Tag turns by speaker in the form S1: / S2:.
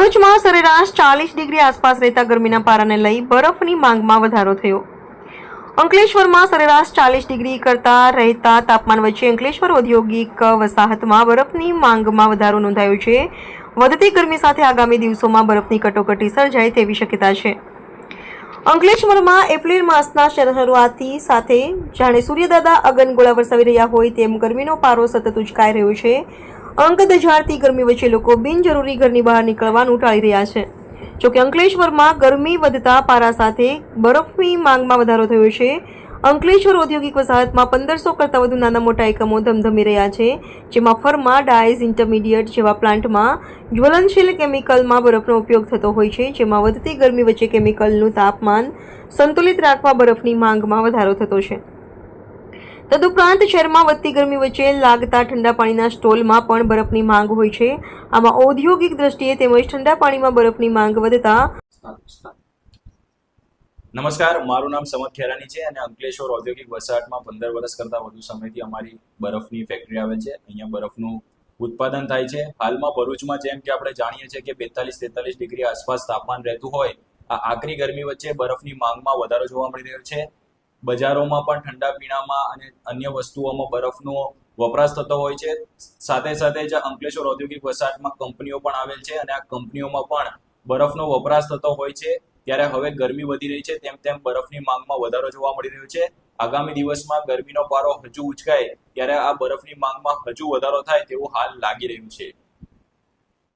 S1: ભરૂચમાં સરેરાશ ચાલીસ ડિગ્રી આસપાસ રહેતા ગરમીના પારાને લઈ બરફની માંગમાં વધારો થયો. અંકલેશ્વરમાં સરેરાશ ચાલીસ ડિગ્રી કરતા રહેતા તાપમાન વચ્ચે અંકલેશ્વર ઔદ્યોગિક વસાહતમાં બરફની માંગમાં વધારો નોંધાયો છે. વધતી ગરમી સાથે આગામી દિવસોમાં બરફની કટોકટી સર્જાય તેવી શક્યતા છે. અંકલેશ્વરમાં એપ્રિલ માસના શરૂઆતી સાથે જાણે સૂર્યદાદા અગનગોળા વરસાવી રહ્યા હોય તેમ ગરમીનો પારો સતત ઉચકાઈ રહ્યો છે. અંક દજાડતી ગરમી વચ્ચે લોકો બિનજરૂરી ઘરની બહાર નીકળવાનું ટાળી રહ્યા છે. જોકે અંકલેશ્વરમાં ગરમી વધતા પારા સાથે બરફની માંગમાં વધારો થયો છે. અંકલેશ્વર ઔદ્યોગિક વસાહતમાં પંદરસો કરતાં વધુ નાના મોટા એકમો ધમધમી રહ્યા છે, જેમાં ફર્મા, ડાયઝ, ઇન્ટરમીડિયેટ જેવા પ્લાન્ટમાં જ્વલનશીલ કેમિકલમાં બરફનો ઉપયોગ થતો હોય છે, જેમાં વધતી ગરમી વચ્ચે કેમિકલનું તાપમાન સંતુલિત રાખવા બરફની માંગમાં વધારો થતો છે. તદુપરાંત શહેરમાં વધતી ગરમી વચ્ચે લાગતા ઠંડા પાણીના સ્ટોલમાં પણ બરફની માંગ હોય છે. આમાં ઔદ્યોગિક દ્રષ્ટિએ તેમજ ઠંડા પાણીમાં બરફની માંગ વધતા
S2: નમસ્કાર, મારું નામ સમત ખેરાની છે અને અંકલેશ્વર ઔદ્યોગિક વસાહતમાં પંદર વર્ષ કરતાં વધુ સમયથી અમારી બરફની ફેક્ટરી આવે છે. અહીંયા બરફનું ઉત્પાદન થાય છે. હાલમાં ભરૂચમાં જેમ કે આપણે જાણીએ છીએ કે બેતાલીસ તેતાલીસ ડિગ્રી આસપાસ તાપમાન રહેતું હોય, આ આકરી ગરમી વચ્ચે બરફની માંગમાં વધારો જોવા મળી રહ્યો છે. બજારોમાં પણ ઠંડા પીણામાં અને અન્ય વસ્તુઓમાં બરફનો વપરાશ થતો હોય છે. સાથે સાથે જ અંકલેશ્વર ઔદ્યોગિક વસાહતમાં કંપનીઓ પણ આવેલ છે અને આ કંપનીઓમાં પણ બરફનો વપરાશ થતો હોય છે. ત્યારે હવે ગરમી વધી રહી છે, તેમ તેમ બરફની માંગમાં વધારો જોવા મળી રહ્યો છે. આગામી દિવસમાં ગરમીનો પારો હજુ ઉચકાય, ત્યારે આ બરફની માંગમાં હજુ વધારો થાય તેવું હાલ લાગી રહ્યું છે.